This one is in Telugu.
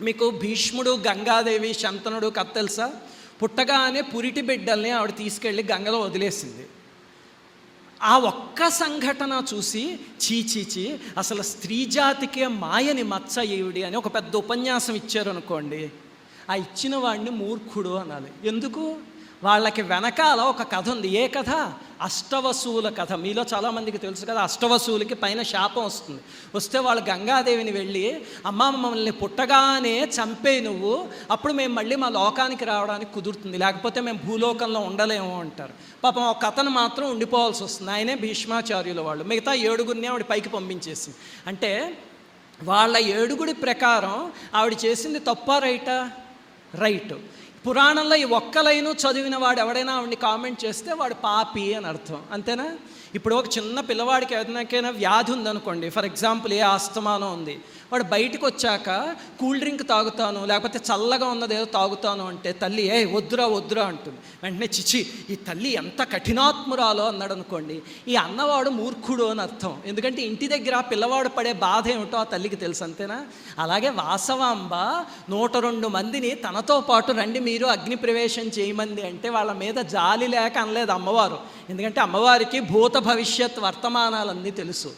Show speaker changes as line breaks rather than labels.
మీకు భీష్ముడు గంగాదేవి శంతనుడు కథ తెలుసా? పుట్టగానే పురిటి బిడ్డల్ని ఆవిడ తీసుకెళ్ళి గంగలో వదిలేసింది. ఆ ఒక్క సంఘటన చూసి చీచీచి అసలు స్త్రీ జాతికే మాయని మచ్చ ఈవిడి అని ఒక పెద్ద ఉపన్యాసం ఇచ్చారు అనుకోండి ఆ ఇచ్చిన వాడిని మూర్ఖుడు అనాలి. ఎందుకు? వాళ్ళకి వెనకాల ఒక కథ ఉంది. ఏ కథ? అష్టవసూల కథ. మీలో చాలామందికి తెలుసు కదా అష్టవసూలకి పైన శాపం వస్తుంది. వస్తే వాళ్ళు గంగాదేవిని వెళ్ళి అమ్మ మమ్మల్ని పుట్టగానే చంపే నువ్వు అప్పుడు మేము మళ్ళీ మా లోకానికి రావడానికి కుదురుతుంది. లేకపోతే మేము భూలోకంలో ఉండలేము అంటారు. పాపం ఒక కథను మాత్రం ఉండిపోవాల్సి వస్తుంది. ఆయనే భీష్మాచార్యుల వాళ్ళు. మిగతా ఏడుగురిని ఆవిడ పైకి పంపించేసి. అంటే వాళ్ళ ఏడుగుడి ప్రకారం ఆవిడ చేసింది తప్ప రైటా? రైట్. పురాణంలో ఈ ఒక్క లైను చదివిన వాడు ఎవడైనా ఆవిడని కామెంట్ చేస్తే వాడు పాపి అని అర్థం. అంతేనా? ఇప్పుడు ఒక చిన్న పిల్లవాడికి ఎవరికైనా వ్యాధి ఉందనుకోండి ఫర్ ఎగ్జాంపుల్ ఏ ఆస్తమానం ఉంది వాడు బయటకు వచ్చాక కూల్ డ్రింక్ తాగుతాను లేకపోతే చల్లగా ఉన్నది ఏదో తాగుతాను అంటే తల్లి ఏ వద్దురా వద్దురా అంటుంది. వెంటనే చిచి ఈ తల్లి ఎంత కఠినాత్మురాలో అన్నాడు అనుకోండి ఈ అన్నవాడు మూర్ఖుడు అని అర్థం. ఎందుకంటే ఇంటి దగ్గర ఆ పిల్లవాడు పడే బాధ ఏమిటో ఆ తల్లికి తెలుసు అంతేనా? అలాగే వాసవాంబ నూట రెండు మందిని తనతో పాటు రండి మీరు అగ్ని ప్రవేశం చేయమంది అంటే వాళ్ళ మీద జాలి లేక అనలేదు అమ్మవారు. ఎందుకంటే అమ్మవారికి భూత భవిష్యత్ వర్తమానాలన్నీ తెలుసు.